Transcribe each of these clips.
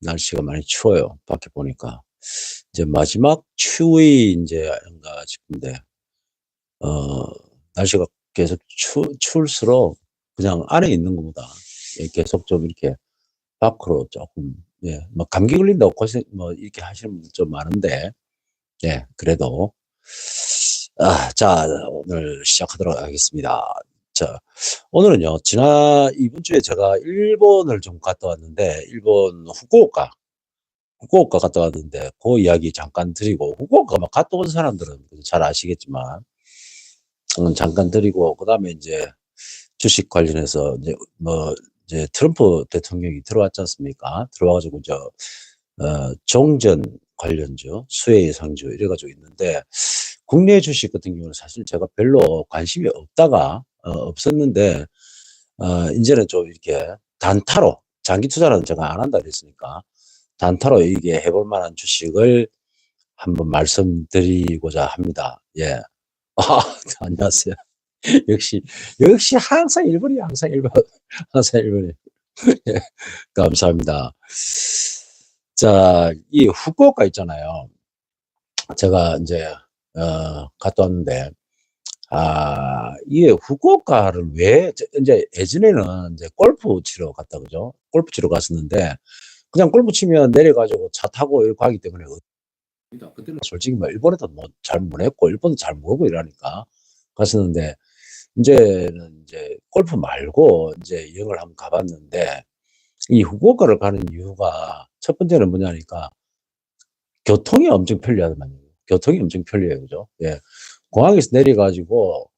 날씨가 많이 추워요. 밖에 보니까. 이제 마지막 추위 인제인가 싶은데 어 날씨가 계속 추 추울수록 그냥 안에 있는 것보다 예 계속 좀 이렇게 밖으로 쪼끔 예뭐 감기 걸린다고 고생 뭐 이렇게 하시는 분들 좀 많은데 예 그래도 아 자 오늘 시작하도록 하겠습니다. 자 오늘은요 지난 이번 주에 제가 일본을 좀 갔다 왔는데 일본 후쿠오카, 후쿠오카 갔다 왔는데 고 이야기 잠깐 드리고 후쿠오카 뭐 갔다 온 사람들은 잘 아시겠지만 음 잠깐 드리고 그 다음에 인제 주식 관련해서 이제 뭐 이제 트럼프 대통령이 들어왔지 않습니까? 들어와 가지고 저어 종전 관련주, 수혜의 상주 이래 가지고 있는데 국내 주식 같은 경우는 사실 제가 별로 관심이 없다가 어 없었는데 어 인제는 좀 이렇게 단타로 장기 투자는 제가 안 한다 그랬으니까 단타로 이게 해볼 만한 주식을 한번 말씀드리고자 합니다. 예. 아 안녕하세요. 역시, 역시 항상 일본이야 항상 일본. 항상 일본이. 예. 감사합니다. 자 이 후쿠오카 있잖아요. 제가 인제 어 갔다 왔는데 아 이게 후쿠오카를 왜저 인제 예전에는 인제 골프 치러 갔다 그죠? 골프 치러 갔었는데 그냥 골프 치면 내려 가지고 차 타고 이렇게 가기 때문에 어 그때는 솔직히 뭐 일본어도 뭐 잘 못했고 일본어도 잘 모르고 이러니까 갔었는데 인제는 인제 골프 말고 인제 여행을 한번 가 봤는데 이 후쿠오카를 가는 이유가 첫 번째는 뭐냐니까 교통이 엄청 편리하더만요. 교통이 엄청 편리해요. 그죠? 예. 공항에서 내려 가지고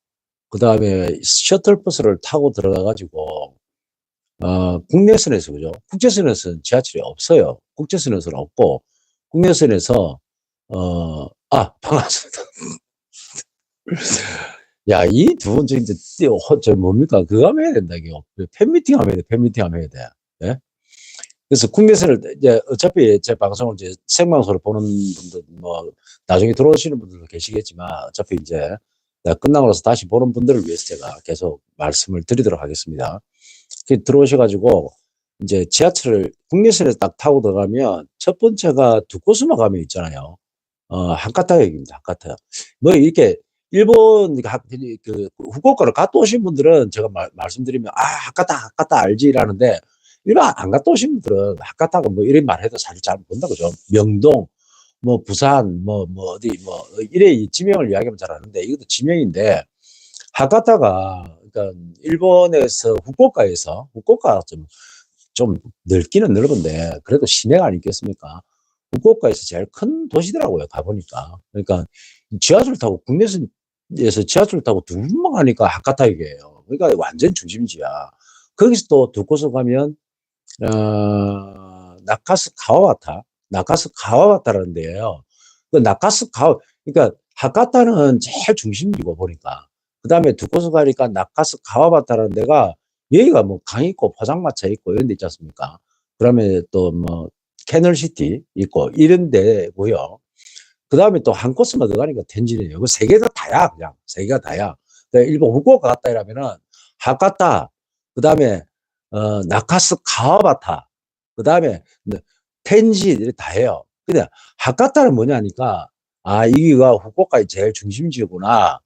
그 다음에 셔틀버스를 타고 들어가 가지고 어 국내선에서 그죠? 국제선에서는 지하철이 없어요. 국제선에서는 없고 국내선에서 어 아 반갑습니다. 야 이두 띠어 허저 뭡니까? 그거 하면 해야 된다 이거. 그 팬미팅 하면 돼. 팬미팅 하면 해야 돼. 예? 그래서 국내선을 이제 어차피 제 방송을 이제 생방송으로 보는 분들 뭐 나중에 들어오시는 분들도 계시겠지만 어차피 내가 끝나고 나서 다시 보는 분들을 위해서 제가 계속 말씀을 드리도록 하겠습니다. 그 들어오셔 가지고 인제 지하철을 국내선에서 딱 타고 들어가면 첫 번째가 도코스마 가면 있잖아요. 어 하카타역입니다. 하카타역. 뭐 이렇게 일본 그하그그 후쿠오카를 갔다 오신 분들은 제가 말 말씀드리면 "아 하카타, 하카타 알지."라는데 일반 안 갔다 오신 분들은 하카타가 뭐 이런 말 해도 사실 잘 그죠? 명동, 뭐 부산, 뭐 뭐 어디 뭐 이래 이 지명을 이야기하면 잘 아는데 이것도 지명인데 하카타가 그러니까 일본에서 후쿠오카에서 후쿠오카가 좀좀 넓기는 넓은데 그래도 시내가 아니겠습니까? 후쿠오카에서 제일 큰 도시더라고요 가 보니까. 그러니까 지하철 타고 국내선에서 지하철 타고 2 분만 가니까 하카타역이에요. 그러니까 완전 중심지야. 거기서 또 도코스 가면 어 나카스 가와바타, 나카스 가와바타라는 데예요. 그 나카스 가와 그러니까 하카타는 제일 중심지고 보니까. 그 다음에 도코스 가니까 나카스 가와바타라는 데가 여기가 뭐 강 있고 포장마차 있고 이런 데 있지 않습니까? 그 다음에 또 뭐 캐널시티 있고 이런 데고요. 그 다음에 또 한 코스만 더 가니까 텐진이에요. 그3개다 다야 그냥. 3 개가 다야. 그러니까 일본 후쿠오카 갔다 이러면은 하카타 그 다음에 어 나카스 가와바타 그 다음에 네 텐진 이렇게 다 해요. 근데 하카타는 뭐냐니까 '아 여기가 후쿠오카의 제일 중심지구나.'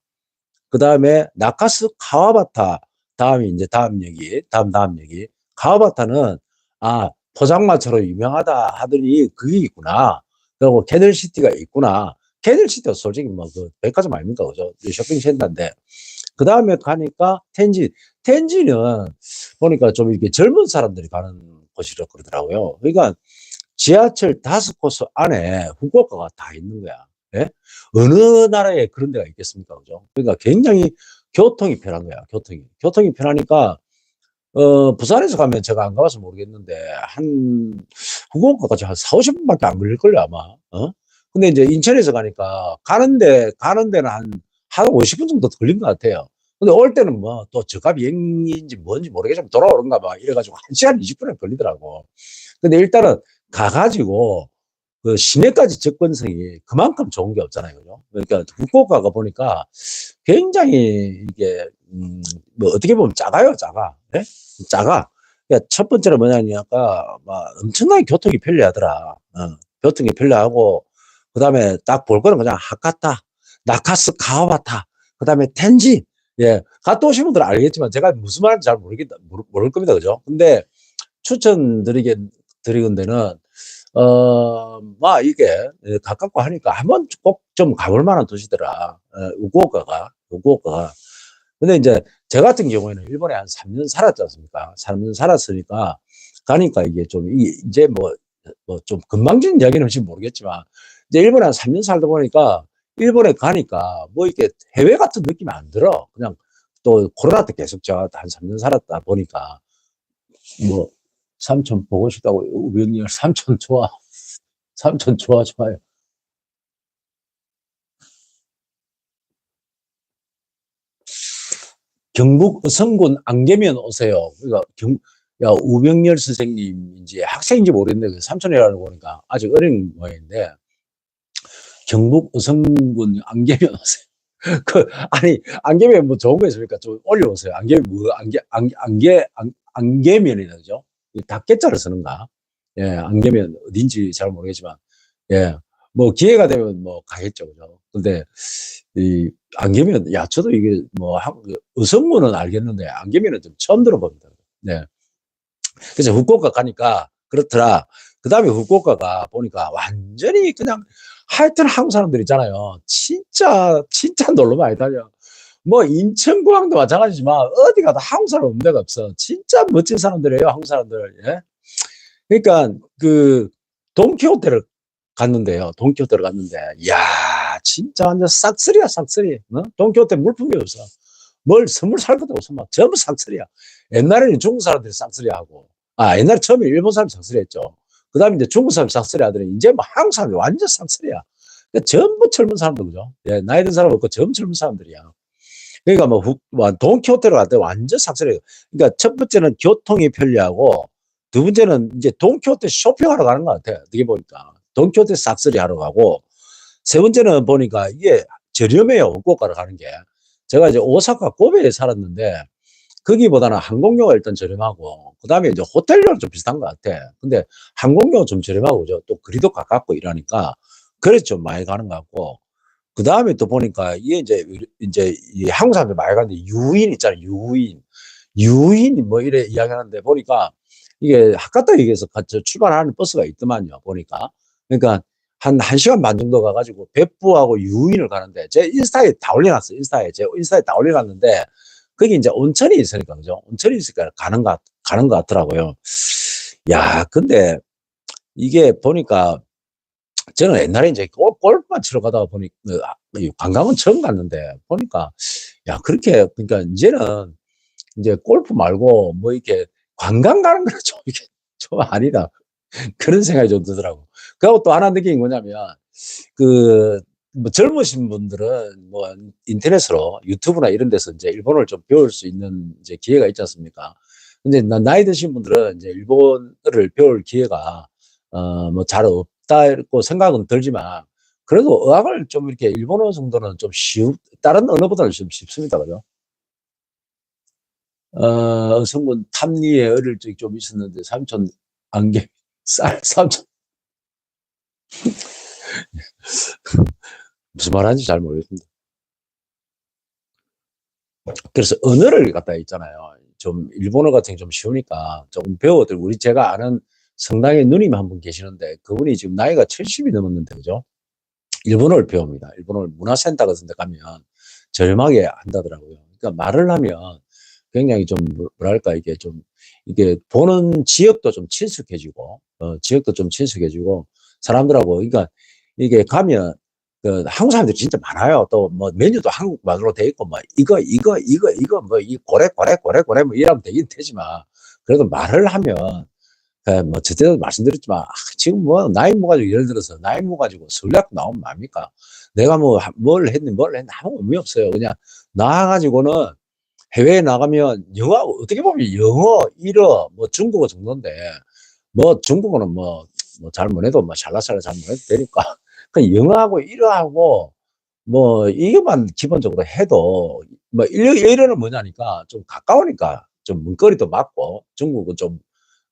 그 다음에 나카스 가와바타 다음이 인제 다음 역이 다음, 다음 역이 가와바타는 '아 포장마차로 유명하다 하더니 그게 있구나. 그리고 캐널시티가 있구나.' 캐널시티가 솔직히 뭐 그 백화점 아닙니까? 그죠? 이 쇼핑 센터인데 그 다음에 가니까 텐진. 텐진은 보니까 좀 이렇게 젊은 사람들이 가는 곳이라 그러더라고요. 그러니까 지하철 5 코스 안에 후쿠오카가 다 있는 거야. 예? 어느 나라에 그런 데가 있겠습니까? 그죠? 그러니까 굉장히 교통이 편한 거야 교통이. 교통이 편하니까 어 부산에서 가면 제가 안 가 봐서 모르겠는데 한 후쿠오카까지 한40-50 분밖에 안 걸릴걸요 아마. 어? 근데 인제 인천에서 가니까 가는데 가는 데는 한 한 50분 정도 걸린 것 같아요. 근데 올 때는 뭐 또 저가 비행기인지 뭔지 모르겠지만 돌아오는가 봐 이래 가지고 1 시간 20 분이 걸리더라고. 근데 일단은 가 가지고 그 시내까지 접근성이 그만큼 좋은 게 없잖아요. 그죠? 그러니까 후쿠오카 가 보니까 굉장히 이게 음 뭐 어떻게 보면 작아요 작아. 예? 작아. 그러니까 첫 번째는 뭐냐니까 막 엄청나게 교통이 편리하더라. 어, 교통이 편리하고 그 다음에 딱 볼 거는 그냥 하카타, 나카스 가와바타, 그 다음에 텐지. 예, 갔다 오신 분들은 알겠지만 제가 무슨 말인지 잘 모르겠다 모를, 모를 겁니다, 그죠? 근데 추천드리게 드리는 데는 어, 막 이게 예, 가깝고 하니까 한번 꼭 좀 가볼 만한 도시더라. 어, 우구오카가, 우구오카가. 근데 이제 저 같은 경우에는 일본에 한 3년 살았지 않습니까? 3년 살았으니까 가니까 이게 좀 이- 이제 뭐 뭐 좀 금방진 이야기는 혹시 모르겠지만 이제 일본에 한 3년 살다 보니까 일본에 가니까 뭐 이렇게 해외 같은 느낌이 안 들어. 그냥 또 코로나 때 계속 제가 한 3년 살았다 보니까 뭐 삼촌 보고 싶다고 우병열 삼촌 좋아. 삼촌 좋아 좋아요. 경북 성군 안개면 오세요. 그러니까 경, 야, 우병열 선생님인지 학생인지 모르겠는데 그 삼촌이라고 보니까 아직 어린 모양인데 경북 의성군 안개면 오세요. 그 아니 안개면 뭐 좋은 거 있습니까? 좀 올려보세요. 안개 뭐 안개 안, 안개 안, 안개면이다 그죠? 이 닭개자를 쓰는가? 예, 안개면 어딘지 잘 모르겠지만 예, 뭐 기회가 되면 뭐 가겠죠, 그죠? 근데 이 안개면 야 저도 이게 뭐 한- 그 의성군은 알겠는데 안개면은 좀 처음 들어봅니다. 네. 그래서 후쿠오카 가니까 그렇더라. 그 다음에 후쿠오카가 보니까 완전히 그냥 하여튼 한국 사람들 있잖아요. 진짜, 진짜 놀러 많이 다녀. 뭐 인천공항도 마찬가지지만 어디 가도 한국 사람 없는 데가 없어. 진짜 멋진 사람들이에요, 한국 사람들. 예? 그러니까 그 돈키호테를 갔는데요. 돈키호테를 갔는데, 이야, 진짜 완전 싹쓸이야, 싹쓸이. 어? 돈키호테 물품이 없어. 뭘 선물 살 것도 없어. 막 전부 싹쓸이야. 옛날에는 중국 사람들이 싹쓸이 하고, 아, 옛날에 처음에 일본 사람이 싹쓸이 했죠. 그 다음에 이제 중국 사람이 싹쓸이 하더니, 이제 뭐 한국 사람이 완전 싹쓸이야. 그러니까 전부 젊은 사람들, 그죠? 예, 나이 든 사람 없고 전부 젊은 사람들이야. 그러니까 뭐, 후, 뭐 돈키호테로 갈때 완전 싹쓸이에요. 그러니까 첫 번째는 교통이 편리하고, 두 번째는 이제 돈키호테 쇼핑하러 가는 것 같아. 어떻게 보니까. 돈키호테 싹쓸이 하러 가고, 세 번째는 보니까 이게 저렴해요. 후쿠오카로 가는 게. 제가 이제 오사카 고베에 살았는데, 거기보다는 항공료가 일단 저렴하고, 그 다음에 이제 호텔료는 좀 비슷한 것 같아. 근데 항공료가 좀 저렴하고, 그죠? 또 거리도 가깝고 이러니까, 그래서 좀 많이 가는 것 같고, 그 다음에 또 보니까, 이게 이제, 이제, 이 한국 사람들 많이 가는데, 유인 있잖아요, 유인. 유인, 뭐, 이래 이야기하는데, 보니까, 이게 하카타 역에서 같이 출발하는 버스가 있더만요, 보니까. 그러니까, 한 1시간 반 정도 가가지고,別府하고 유인을 가는데, 제 인스타에 다 올려놨어요, 인스타에. 제 인스타에 다 올려놨는데, 거기 이제 온천이 있으니까, 그죠? 온천이 있으니까 가는 것, 가는 것 같더라고요. 야, 근데 이게 보니까 저는 옛날에 이제 골, 골프만 치러 가다가 보니, 그, 아, 이 관광은 처음 갔는데, 보니까, 야, 그렇게, 그러니까 이제는 이제 골프 말고 뭐 이렇게 관광 가는 거는 좀 이게 좀 아니다. 그런 생각이 좀 들더라고. 그리고 또 하나 느낀 게 뭐냐면, 그, 뭐 젊으신 분들은 뭐 인터넷으로 유튜브나 이런 데서 이제 일본어를 좀 배울 수 있는 이제 기회가 있지 않습니까? 근데 나- 나이 드신 분들은 이제 일본어를 배울 기회가 어 뭐 잘 없다고 생각은 들지만 그래도 어학을 좀 이렇게 일본어 정도는 좀 쉬우 다른 언어보다는 좀 쉽습니다. 그죠? 어 성군 탐리에 어릴 적이 좀 있었는데 삼촌 안개 쌀 삼촌 무슨 말하는지 잘 모르겠습니다. 그래서 언어를 갖다 있잖아요. 좀 일본어 같은 게 좀 쉬우니까 조금 배워들 우리 제가 아는 성당에 누님 한 분 계시는데 그분이 지금 나이가 70이 넘었는데 그죠? 일본어를 배웁니다. 일본어를 문화센터 같은 데 가면 저렴하게 한다더라고요. 그러니까 말을 하면 굉장히 좀 뭐- 뭐랄까 이게 좀 이게 보는 지역도 좀 친숙해지고 어, 지역도 좀 친숙해지고 사람들하고 그러니까 이게 가면 그 한국 사람들이 진짜 많아요. 또 뭐 메뉴도 한국말로 돼 있고 뭐 이거 이거 이거 이거 뭐 이 고래 고래 고래 고래 뭐 이러면 되긴 되지만 그래도 말을 하면 그뭐 저때도 말씀드렸지만 아, 지금 뭐 나이 먹어가지고 예를 들어서 나이 먹어가지고 설레고 나오면 뭡니까? 내가 뭐 뭘 했니 뭘 했니 아무 의미 없어요. 그냥 나와가지고는 해외에 나가면 영어 어떻게 보면 영어 일어 뭐 중국어 정도인데 뭐 중국어는 뭐 뭐 잘 못해도 뭐 샬라샬라 잘 못해도 되니까 그 영어하고 일어하고 뭐 이것만 기본적으로 해도 뭐 일, 일어는 뭐냐니까 좀 가까우니까 좀 문거리도 맞고 중국은 좀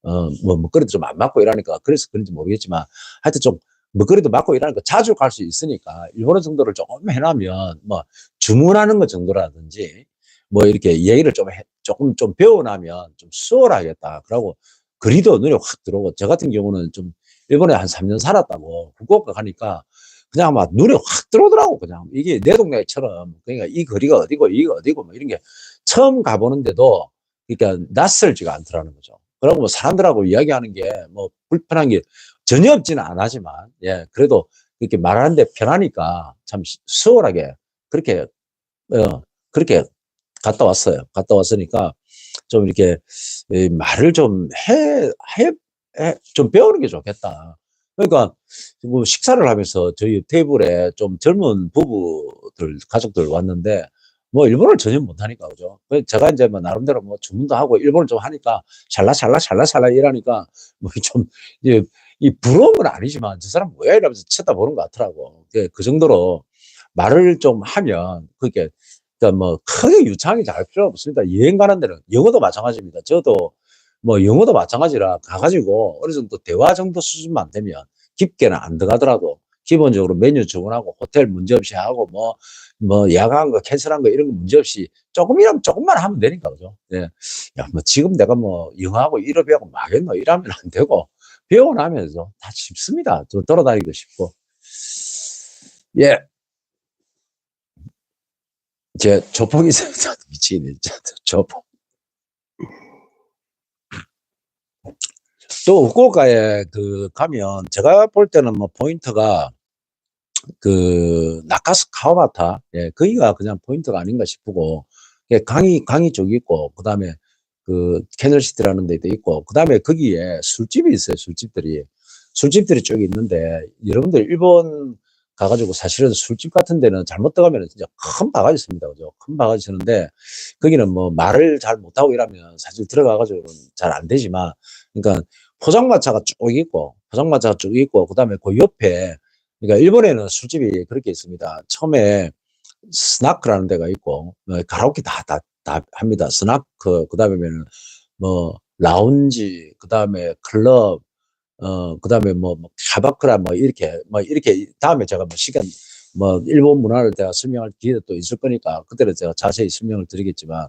어 뭐 문거리도 좀 안 맞고 이러니까 그래서 그런지 모르겠지만 하여튼 좀 먹거리도 맞고 이러니까 자주 갈 수 있으니까 일본어 정도를 조금 해놓으면 뭐 주문하는 것 정도라든지 뭐 이렇게 얘기를 좀 해, 조금 좀 배워나면 좀 수월하겠다. 그러고 거리도 눈에 확 들어오고 저 같은 경우는 좀 일본에 한 3년 살았다고 후쿠오카 가니까 그냥 막 눈에 확 들어오더라고 그냥 이게 내 동네처럼 그러니까 이 거리가 어디고 이거 어디고 뭐 이런 게 처음 가보는데도 그러니까 낯설지가 않더라는 거죠. 그리고 뭐 사람들하고 이야기하는 게 뭐 불편한 게 전혀 없지는 않지만 예 그래도 이렇게 말하는데 편하니까 참 수월하게 그렇게 어 그렇게 갔다 왔어요. 갔다 왔으니까 좀 이렇게 이 말을 좀해해해 좀 배우는 게 좋겠다. 그러니까 뭐 식사를 하면서 저희 테이블에 좀 젊은 부부들 가족들 왔는데 뭐 일본어를 전혀 못하니까 그죠. 그 제가 이제 뭐 나름대로 뭐 주문도 하고 일본어를 좀 하니까 샬라 샬라 샬라 샬라 이러니까 뭐 좀 이제 이 부러운 건 아니지만 저 사람 뭐야 이러면서 쳐다보는 것 같더라고. 그, 그 정도로 말을 좀 하면 그게 그러니까 뭐 크게 유창하게 잘 필요 없습니다. 여행 가는 데는 영어도 마찬가지입니다. 저도 뭐 영어도 마찬가지라 가가지고 어느 정도 대화 정도 수준만 되면 깊게는 안 들어가더라도 기본적으로 메뉴 주문하고 호텔 문제없이 하고 뭐, 뭐 예약한 거 캔슬한 거 이런 거 문제없이 조금이라면 조금만 하면 되니까 그죠. 예. 야, 뭐 지금 내가 뭐 영어하고 이러 배우고 뭐 하겠노 이러면 안 되고 배워나면서 다 쉽습니다. 좀 돌아다니기도 쉽고. 예. 제 조폭이 있어서 미치겠네. 조폭. 또 후쿠오카에 그 가면 제가 볼 때는 뭐 포인트가 그 나카스 카와바타 예 거기가 그냥 포인트가 아닌가 싶고 예, 강이 강이 쪽 있고 그다음에 그 캐널시티라는 데도 있고 그다음에 거기에 술집이 있어요 술집들이. 술집들이 쭉 있는데 여러분들 일본 가가지고 사실은 술집 같은 데는 잘못 들어가면 진짜 큰 바가지 씁니다 그죠 큰 바가지 쓰는데 거기는 뭐 말을 잘 못하고 이러면 사실 들어가가지고는 잘안 되지만 그러니까 포장마차가 쭉 있고 포장마차가 쭉 있고 그 다음에 그 옆에 그러니까 일본에는 술집이 그렇게 있습니다. 처음에 스나크라는 데가 있고 뭐 가라오케 다, 다, 다 합니다. 스나크 그 다음에는 뭐 라운지 그 다음에 클럽 어 그 다음에 뭐, 뭐 카바크라 뭐 이렇게 뭐 이렇게 다음에 제가 뭐 시간 뭐 일본 문화를 제가 설명할 기회도 또 있을 거니까 그때는 제가 자세히 설명을 드리겠지만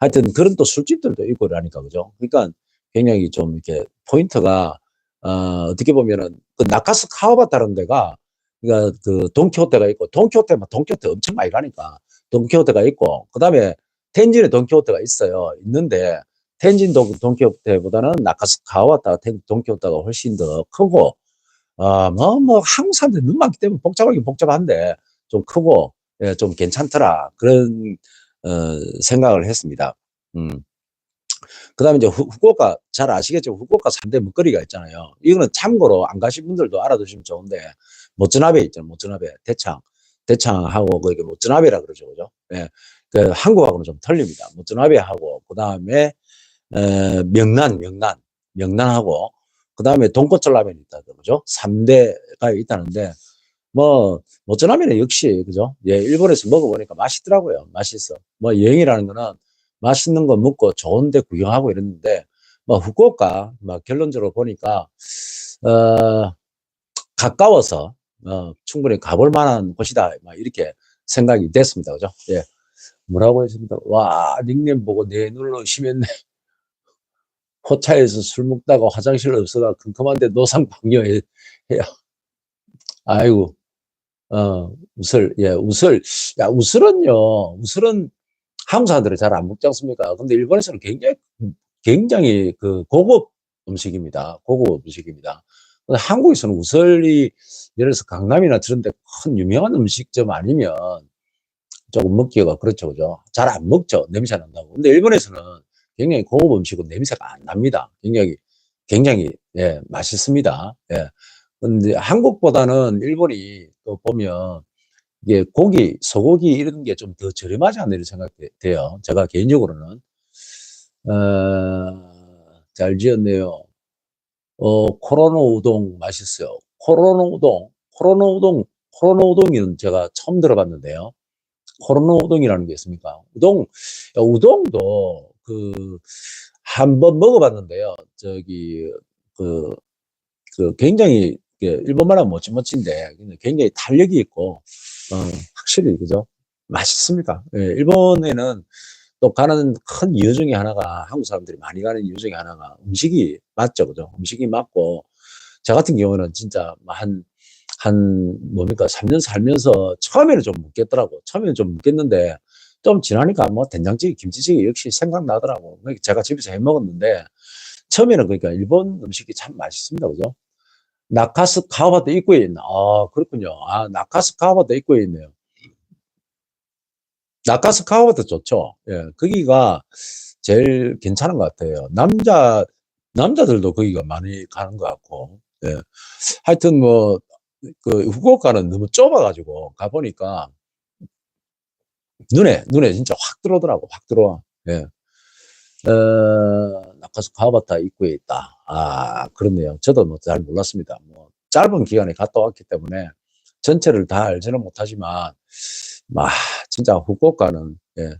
하여튼 그런 또 술집들도 있고 그러니까 그죠? 그러니까 굉장히 좀 이렇게 포인트가 어, 어떻게 보면은 그 나카스 카와바타라는 데가 그러니까 그 돈키호테가 있고 돈키호테만 돈키호테 엄청 많이 가니까 돈키호테가 있고 그 다음에 텐진에 돈키호테가 있어요. 있는데 텐진 돈, 돈키호테보다는 나카스 카와바타 돈키호테가 훨씬 더 크고 어뭐뭐 뭐 한국 사람들 눈 많기 때문에 복잡하긴 복잡한데 좀 크고 예, 좀 괜찮더라 그런 어, 생각을 했습니다. 음. 그 다음에 이제 후, 후쿠오카 잘 아시겠죠? 후쿠오카 3대 먹거리가 있잖아요. 이거는 참고로 안 가신 분들도 알아두시면 좋은데 모츠나베 있잖아요. 모츠나베 대창 대창하고 그게 모츠나베라 그러죠, 그죠? 예, 그 한국하고는 좀 틀립니다. 모츠나베하고 그 다음에 명란, 명란, 명란하고 그 다음에 돈코츠 라면이 있다, 그죠? 3대가 있다는데 뭐 모츠나베는 역시 그죠? 예, 일본에서 먹어보니까 맛있더라고요. 맛있어. 뭐 여행이라는 거는 맛있는 거 먹고 좋은데 구경하고 이랬는데 뭐 후쿠오카 뭐 결론적으로 보니까 어 가까워서 어 충분히 가볼 만한 곳이다 막 이렇게 생각이 됐습니다 그죠 예 뭐라고 했습니다 와 닉네임 보고 내 눈으로 심했네 호차에서 술 먹다가 화장실 없어가 컴컴한데 노상 방뇨해요 아이고 어 우슬 예 우슬 야 우슬은요 우슬은 한국 사람들은 잘안 먹지 않습니까? 근데 일본에서는 굉장히, 굉장히 그 고급 음식입니다. 고급 음식입니다. 한국에서는 우설이 예를 들어서 강남이나 저런 데 큰 유명한 음식점 아니면 조금 먹기가 그렇죠. 그죠? 잘 안 먹죠. 냄새 난다고. 근데 일본에서는 굉장히 고급 음식은 냄새가 안 납니다. 굉장히, 굉장히, 예, 맛있습니다. 예. 근데 한국보다는 일본이 또 보면 이게 고기, 소고기 이런 게 좀 더 저렴하지 않나 이런 생각돼요. 제가 개인적으로는. 어, 잘 지었네요. 어, 코로노 우동 맛있어요. 코로노 우동, 코로노 우동, 코로노 우동은 제가 처음 들어봤는데요. 코로노 우동이라는 게 있습니까? 우동, 우동도 그, 한 번 먹어봤는데요. 저기, 그, 그 굉장히, 그 일본말 하면 근데 굉장히 탄력이 있고, 어, 확실히, 그죠? 맛있습니다. 예, 일본에는 또 가는 큰 이유 중에 하나가, 한국 사람들이 많이 가는 이유 중에 하나가 음식이 맞죠. 그죠? 음식이 맞고, 저 같은 경우는 진짜 한, 한, 뭡니까, 3년 살면서 처음에는 좀 묻겠더라고. 처음에는 좀 묻겠는데, 좀 지나니까 뭐 된장찌개, 김치찌개 역시 생각나더라고. 그러니까 제가 집에서 해 먹었는데, 처음에는 그러니까 일본 음식이 참 맛있습니다. 그죠? 나카스 카와바도 입구에 있나? 아, 그렇군요. 아, 나카스 카와바도 입구에 있네요. 나카스 카와바도 좋죠. 예, 거기가 제일 괜찮은 것 같아요. 남자, 남자들도 거기가 많이 가는 것 같고, 예. 하여튼 뭐, 그, 후쿠오카는 너무 좁아가지고, 가보니까, 눈에, 눈에 진짜 확 들어오더라고, 확 들어와. 예. 어, 나카스 카와바타 입구에 있다. 아, 그렇네요. 저도 뭐 잘 몰랐습니다. 뭐, 짧은 기간에 갔다 왔기 때문에 전체를 다 알지는 못하지만, 막, 진짜 후쿠오카는, 예,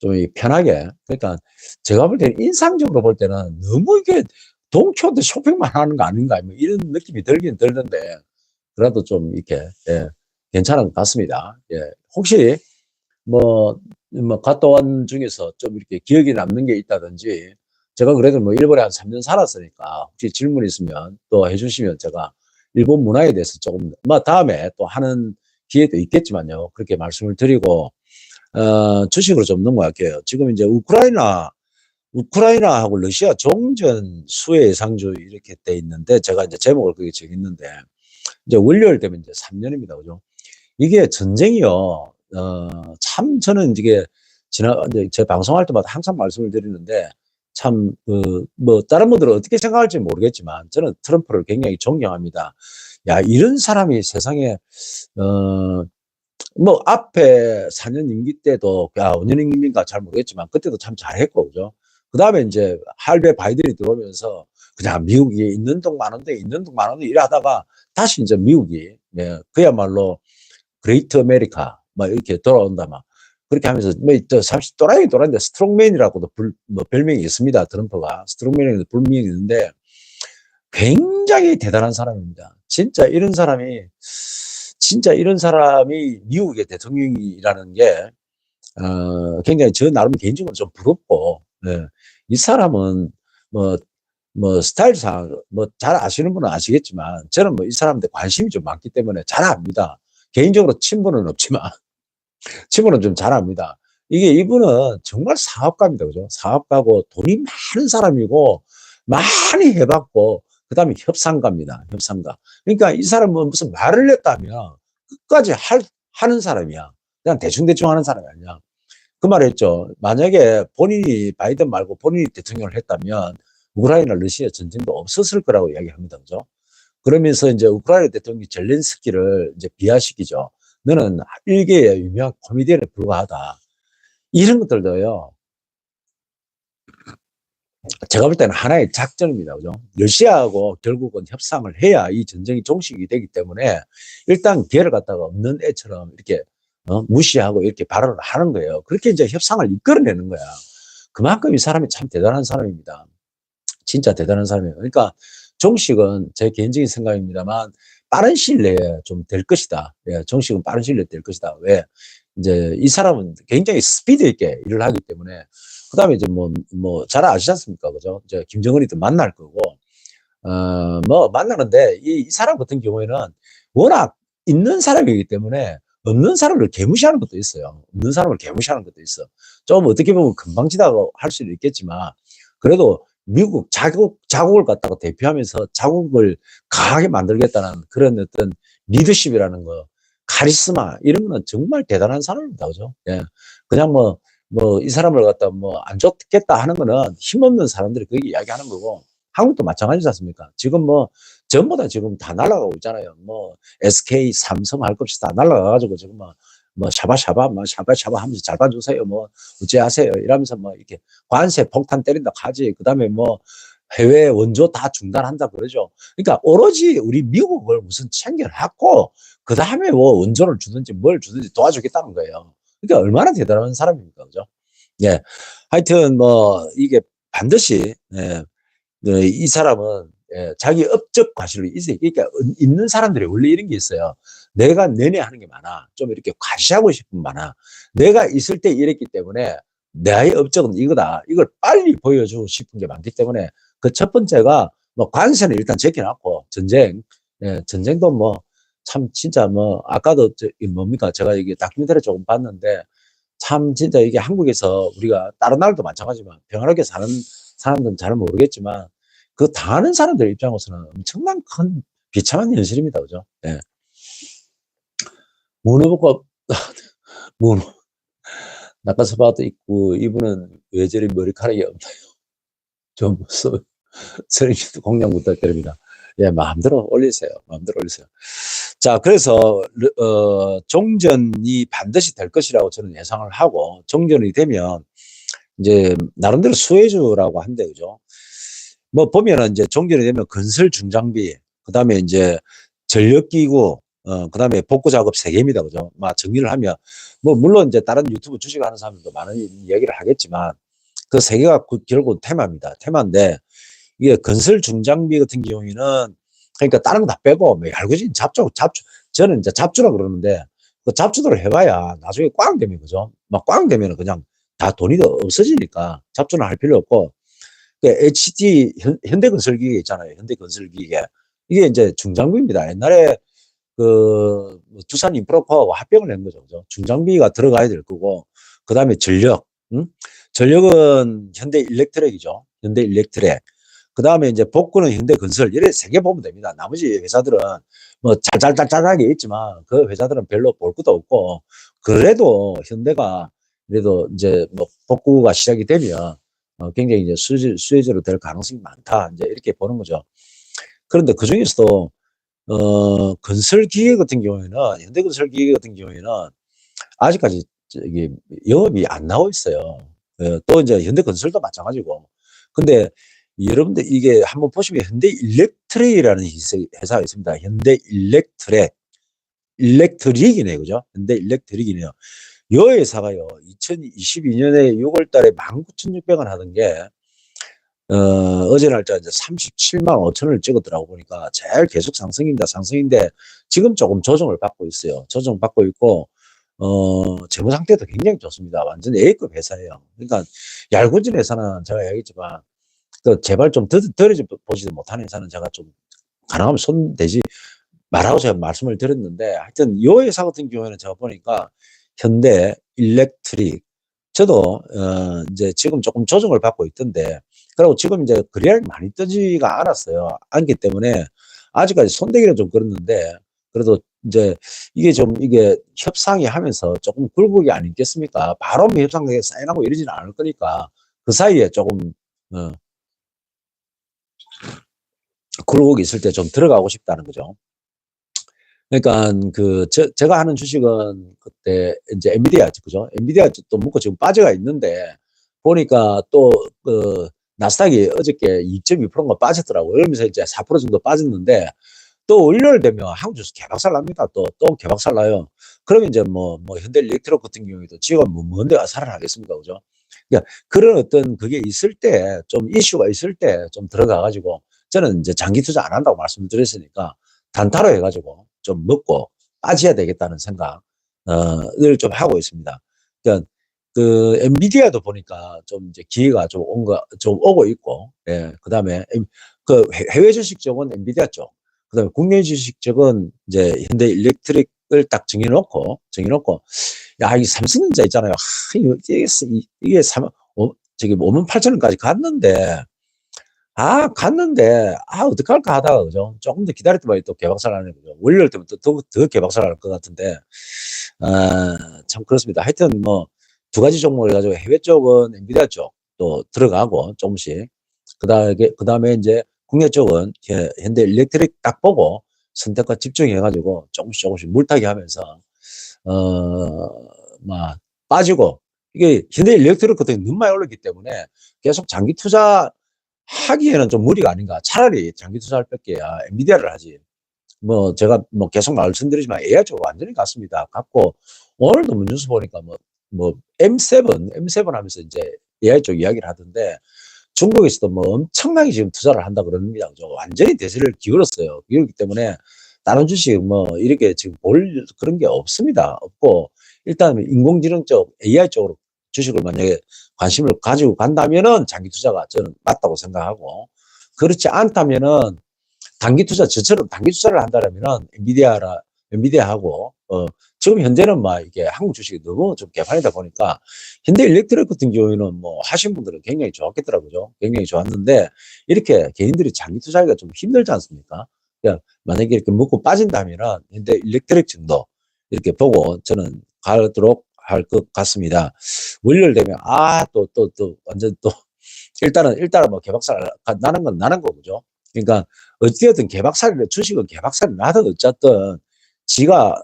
좀이 편하게, 그러니까 제가 볼 때는 인상적으로 볼 때는 너무 이게 동초도 쇼핑만 하는 거 아닌가, 뭐 이런 느낌이 들긴 들던데, 그래도 좀 이렇게, 예, 괜찮은 것 같습니다. 예, 혹시, 뭐, 뭐, 갔다 온 중에서 좀 이렇게 기억에 남는 게 있다든지, 제가 그래도 뭐 일본에 한 3년 살았으니까, 혹시 질문 있으면 또 해주시면 제가 일본 문화에 대해서 조금, 뭐, 다음에 또 하는 기회도 있겠지만요. 그렇게 말씀을 드리고, 어, 주식으로 좀 넘어갈게요. 지금 이제 우크라이나, 우크라이나하고 러시아 종전 수혜 예상주 이렇게 돼 있는데, 제가 이제 제목을 그게 적었는데, 이제 월요일 되면 이제 3년입니다. 그죠? 이게 전쟁이요. 어, 참 저는 이게 이제 제 방송할 때마다 항상 말씀을 드리는데 참 그 뭐 다른 분들은 어떻게 생각할지 모르겠지만 저는 트럼프를 굉장히 존경합니다. 야 이런 사람이 세상에 어 뭐 앞에 4년 임기 때도 야 5년 임기인가 잘 모르겠지만 그때도 참 잘했고 그죠? 그 다음에 이제 할배 바이든이 들어오면서 그냥 미국이 있는 동 마는데 있는 동 마는데 이러다가 다시 이제 미국이 예, 그야말로 그레이트 아메리카 막 이렇게 돌아온다 막 그렇게 하면서 뭐또 잠시 또라이 또라이인데 스트롱맨이라고도 불, 뭐 별명이 있습니다 트럼프가 스트롱맨이라고 별명이 있는데 굉장히 대단한 사람입니다 진짜 이런 사람이 진짜 이런 사람이 미국의 대통령이라는 게 어, 굉장히 저 나름 개인적으로 좀 부럽고 예. 이 사람은 뭐 뭐 스타일상 뭐 잘 아시는 분은 아시겠지만 저는 뭐 이 사람한테 관심이 좀 많기 때문에 잘 압니다. 개인적으로 친분은 없지만 친분은 좀 잘 압니다. 이게 이분은 정말 사업가입니다. 그죠? 사업가고 돈이 많은 사람이고 많이 해봤고 그다음에 협상가입니다. 협상가. 그러니까 이 사람은 무슨 말을 했다면 끝까지 할, 하는 사람이야. 그냥 대충대충 하는 사람이 아니야. 그 말 했죠. 만약에 본인이 바이든 말고 본인이 대통령을 했다면 우크라이나 러시아 전쟁도 없었을 거라고 이야기합니다. 그죠? 그러면서 이제 우크라이나 대통령이 젤렌스키를 이제 비하시키죠. 너는 일개의 유명한 코미디언에 불과하다. 이런 것들도요. 제가 볼 때는 하나의 작전입니다. 그죠? 러시아하고 결국은 협상을 해야 이 전쟁이 종식이 되기 때문에 일단 기회를 갖다가 없는 애처럼 이렇게 어? 무시하고 이렇게 발언을 하는 거예요. 그렇게 이제 협상을 이끌어내는 거야. 그만큼 이 사람이 참 대단한 사람입니다. 진짜 대단한 사람이에요. 그러니까 종식은 제 개인적인 생각입니다만 빠른 시일 내에 좀 될 것이다. 예, 정식은 빠른 시일 내에 될 것이다. 왜? 이제 이 사람은 굉장히 스피드 있게 일을 하기 때문에 그 다음에 이제 뭐, 뭐, 잘 아시지 않습니까? 그죠? 이제 김정은이도 만날 거고, 어, 뭐, 만나는데 이, 이 사람 같은 경우에는 워낙 있는 사람이기 때문에 없는 사람을 개무시하는 것도 있어요. 없는 사람을 개무시하는 것도 있어. 좀 어떻게 보면 금방지다고 할 수도 있겠지만, 그래도 미국 자국, 자국을 갖다가 대표하면서 자국을 강하게 만들겠다는 그런 어떤 리더십이라는 거, 카리스마, 이런 거는 정말 대단한 사람입니다. 그죠? 예. 그냥 뭐, 뭐, 이 사람을 갖다 뭐, 안 좋겠다 하는 거는 힘없는 사람들이 그렇게 이야기하는 거고, 한국도 마찬가지지 않습니까? 지금 뭐, 전부 다 지금 다 날아가고 있잖아요. 뭐, SK, 삼성 할것 없이 다 날아가가지고 지금 뭐, 뭐, 샤바샤바, 뭐, 샤바샤바 하면서 잘 봐주세요. 뭐, 어찌하세요. 이러면서 뭐, 이렇게 관세 폭탄 때린다 하지. 그 다음에 뭐, 해외 원조 다 중단한다 그러죠. 그러니까 오로지 우리 미국을 무슨 챙겨놨고, 그 다음에 뭐 원조를 주든지 뭘 주든지 도와주겠다는 거예요. 그러니까 얼마나 대단한 사람입니까. 그죠? 예. 하여튼 뭐 이게 반드시 예, 네, 이 사람은 예, 자기 업적 과실로 있어요. 그러니까 있는 사람들이 원래 이런 게 있어요. 내가 내내 하는 게 많아. 좀 이렇게 과시하고 싶은 많아. 내가 있을 때 이랬기 때문에 나의 업적은 이거다. 이걸 빨리 보여주고 싶은 게 많기 때문에 그 첫 번째가 뭐 관세는 일단 제껴놨고 전쟁, 예, 전쟁도 뭐 참 진짜 뭐 아까도 저, 이 뭡니까 제가 이게 다큐멘터리 조금 봤는데 참 진짜 이게 한국에서 우리가 다른 나라도 마찬가지지만 평화롭게 사는 사람들은 잘 모르겠지만 그 당하는 사람들 입장으로서는 엄청난 큰 비참한 현실입니다. 그죠? 예. 문어복과 문어 낙하스바도 있고 이분은 왜 저리 머리카락이 없나요? 좀 무서워. 선생님도 공략 부탁드립니다. 예, 마음대로 올리세요. 마음대로 올리세요. 자, 그래서 어, 종전이 반드시 될 것이라고 저는 예상을 하고 종전이 되면 이제 나름대로 수혜주라고 한대 그죠? 뭐 보면은 이제 종전이 되면 건설 중장비, 그 다음에 이제 전력기구, 어, 그 다음에 복구 작업 세 개입니다. 그죠? 막 정리를 하면, 뭐, 물론 이제 다른 유튜브 주식 하는 사람들도 많은 얘기를 하겠지만, 그 세 개가 그 결국 테마입니다. 테마인데, 이게 건설 중장비 같은 경우에는, 그러니까 다른 거 다 빼고, 뭐, 알고진 잡주, 잡주, 저는 이제 잡주라 그러는데, 그 잡주도를 해봐야 나중에 꽝 되면, 그죠? 막 꽝 되면 그냥 다 돈이 없어지니까 잡주는 할 필요 없고, 그 HD, 현, 현대건설기계 있잖아요. 현대건설기계. 이게 이제 중장비입니다. 옛날에 그뭐 두산 인프라코하고 합병을 낸 거죠. 그죠? 중장비가 들어가야 될 거고 그 다음에 전력, 응? 전력은 현대 일렉트렉이죠. 현대 일렉트렉. 그 다음에 이제 복구는 현대건설 이래 세 개 보면 됩니다. 나머지 회사들은 뭐 짤짤짤짤하게 있지만 그 회사들은 별로 볼 것도 없고 그래도 현대가 그래도 이제 뭐 복구가 시작이 되면 어 굉장히 이제 수혜주, 수혜주로 될 가능성이 많다. 이제 이렇게 보는 거죠. 그런데 그 중에서도 어, 건설 기계 같은 경우에는, 현대 건설 기계 같은 경우에는 아직까지 저기 영업이 안 나오고 있어요. 어, 또 이제 현대 건설도 마찬가지고. 근데 여러분들 이게 한번 보시면 현대 일렉트렉이라는 회사가 있습니다. 현대 일렉트렉. 일렉트릭이네, 그죠? 현대 일렉트릭이네요. 이 회사가요, 2022년에 6월 달에 19,600원 하던 게, 어, 어제 날짜 이제 37만 5천을 찍었더라고 보니까 제일 계속 상승입니다. 상승인데 지금 조금 조정을 받고 있어요. 조정 받고 있고, 어, 재무 상태도 굉장히 좋습니다. 완전 A급 회사예요. 그러니까 얄궂은 회사는 제가 얘기했지만, 그 제발 좀 더, 들어지 보지도 못하는 회사는 제가 좀 가능하면 손 대지 말하고 제가 말씀을 드렸는데 하여튼 이 회사 같은 경우에는 제가 보니까 현대 일렉트릭 저도 어 이제 지금 조금 조정을 받고 있던데 그리고 지금 이제 거래량이 많이 뜨지가 않았어요. 않기 때문에 아직까지 손대기는 좀 그렇는데 그래도 이제 이게 좀 이게 협상이 하면서 조금 굴곡이 아니겠습니까? 바로 뭐 협상에 사인하고 이러지는 않을 거니까 그 사이에 조금 어 굴곡이 있을 때 좀 들어가고 싶다는 거죠. 그러니까 그 저, 제가 하는 주식은 그때 이제 엔비디아 그죠? 엔비디아 또 묶고 지금 빠져가 있는데 보니까 또그 나스닥이 어저께 2.2%가 빠졌더라고요. 그러면서 이제 4% 정도 빠졌는데 또 월요일 되면 한국 주식 개박살 납니다. 또, 또 개박살 나요. 그러면 이제 뭐, 뭐, 현대 일렉트로 같은 경우에도 지금 뭐, 뭔데가 살아나겠습니까? 그죠? 그러니까 그런 어떤 그게 있을 때, 좀 이슈가 있을 때 좀 들어가가지고 저는 이제 장기 투자 안 한다고 말씀을 드렸으니까 단타로 해가지고 좀 먹고 빠져야 되겠다는 생각을 좀 하고 있습니다. 그러니까 그 엔비디아도 보니까 좀 이제 기회가 좀 온 거, 좀 오고 있고, 예, 그 다음에 그 해외 주식 쪽은 엔비디아 쪽, 그 다음에 국내 주식 쪽은 이제 현대 일렉트릭을 딱 정해놓고, 정해놓고, 야, 이 삼성전자 있잖아요. 하, 이게, 이게 3, 어, 저기 5만 8천 원까지 갔는데, 아, 갔는데, 아, 어떡할까 하다가, 그죠? 조금 더 기다렸더니 또 개박살 나네, 그죠? 월요일 때부터 더, 더 개박살 날 것 같은데, 아, 참 그렇습니다. 하여튼 뭐, 두 가지 종목을 가지고 해외 쪽은 엔비디아 쪽 또 들어가고 조금씩. 그 다음에 그 다음에 이제 국내 쪽은 현대 일렉트릭 딱 보고 선택과 집중해 가지고 조금씩 조금씩 물타기 하면서 어막 빠지고 이게 현대 일렉트릭 같은 너무 많이 올랐기 때문에 계속 장기 투자 하기에는 좀 무리가 아닌가. 차라리 장기 투자를 뺄게야 엔비디아를 하지. 뭐 제가 뭐 계속 말씀드리지만 AI 쪽 완전히 갔습니다. 갔고 오늘도 문준수 보니까 뭐 뭐 M7, M7 하면서 이제 AI 쪽 이야기를 하던데 중국에서도 뭐 엄청나게 지금 투자를 한다 그럽니다. 완전히 대세를 기울었어요. 기울기 때문에 다른 주식 뭐 이렇게 지금 볼 그런 게 없습니다. 없고 일단 인공지능 쪽 AI 쪽으로 주식을 만약에 관심을 가지고 간다면은 장기 투자가 저는 맞다고 생각하고 그렇지 않다면은 단기 투자 저처럼 단기 투자를 한다면은 엔비디아라 엔비디아하고 어 지금 현재는 막 이게 한국 주식이 너무 좀 개판이다 보니까 현대 일렉트릭 같은 경우에는 뭐 하신 분들은 굉장히 좋았겠더라고요. 굉장히 좋았는데 이렇게 개인들이 장기 투자하기가 좀 힘들지 않습니까? 그냥 만약에 이렇게 먹고 빠진다면은 현대 일렉트릭 정도 이렇게 보고 저는 가도록 할 것 같습니다. 월요일 되면 아 또 또 또 완전 또 일단은 일단은 뭐 개박살 나는 건 나는 거죠. 그러니까 어찌됐든 개박살이 주식은 개박살이 나든 어쨌든 지가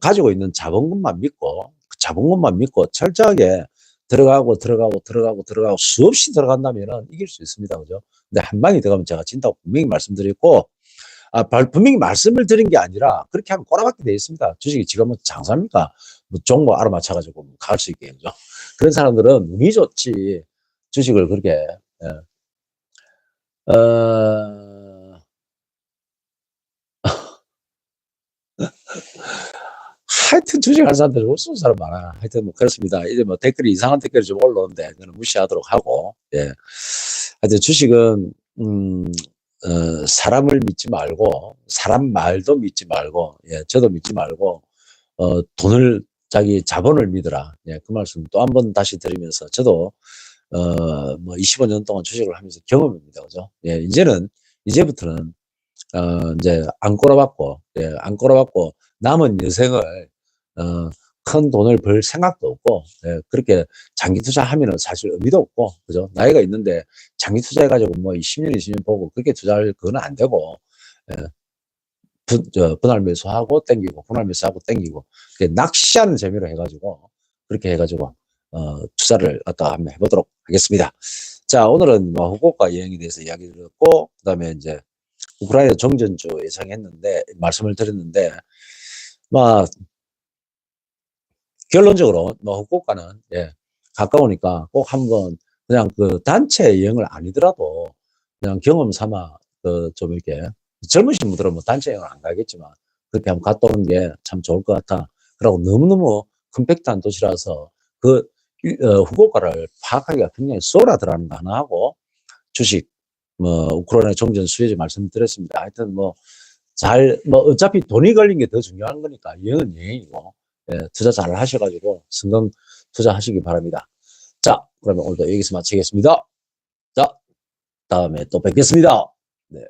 가지고 있는 자본금만 믿고 그 자본금만 믿고 철저하게 들어가고 들어가고 들어가고 들어가고 수없이 들어간다면은 이길 수 있습니다. 그죠? 근데 한 방에 들어가면 제가 진다고 분명히 말씀드렸고 아, 발- 분명히 말씀을 드린 게 아니라 그렇게 하면 꼬라박게 돼 있습니다. 주식이 지금 뭐 장사입니까? 뭐 종목 알아맞혀 가지고 뭐갈수 있게 그죠? 그런 사람들은 운이 좋지 주식을 그렇게 예. 어... 하여튼 주식 하는 사람들 우스운 사람 많아. 하여튼 뭐 그렇습니다. 이제 뭐 댓글이 이상한 댓글이 좀 올라오는데 그거는 무시하도록 하고 예. 하여튼 주식은 음, 어, 사람을 믿지 말고 사람 말도 믿지 말고 예, 저도 믿지 말고 어, 돈을 자기 자본을 믿어라. 예, 그 말씀 또 한 번 다시 드리면서 저도 어, 뭐 25년 동안 주식을 하면서 경험입니다. 그죠? 예, 이제는 이제부터는 어, 이제 안 꼬라박고 예, 안 꼬라박고 남은 여생을 어, 큰 돈을 벌 생각도 없고 예, 그렇게 장기 투자하면은 사실 의미도 없고 그죠? 나이가 있는데 장기 투자해가지고 뭐 20년, 20년 보고 그렇게 투자할 그건 안 되고 예, 분, 저, 분할 매수하고 땡기고 분할 매수하고 땡기고 낚시하는 재미로 해가지고 그렇게 해가지고 어, 투자를 갖다 한번 해보도록 하겠습니다. 자 오늘은 뭐 후쿠오카 여행에 대해서 이야기 드렸고 그 다음에 이제 우크라이나 정전주 예상했는데 말씀을 드렸는데 뭐 결론적으로 뭐 후쿠오카는 예, 가까우니까 꼭 한번 그냥 그 단체 여행을 아니더라도 그냥 경험 삼아 그 좀 이렇게 젊으신 분들은 뭐 단체 여행을 안 가겠지만 그렇게 한번 갔다 오는 게 참 좋을 것 같아. 그리고 너무너무 컴팩트한 도시라서 그 일- 어, 후쿠오카를 파악하기가 굉장히 쏘라더라는 거 하나 하고 주식 뭐 우크라이나 정전 수혜지 말씀드렸습니다. 하여튼 뭐잘뭐 어차피 돈이 걸린 게 더 중요한 거니까 여행은 여행이고 예, 투자 잘 하셔가지고 성공 투자하시기 바랍니다. 자, 그러면 오늘도 여기서 마치겠습니다. 자, 다음에 또 뵙겠습니다. 네.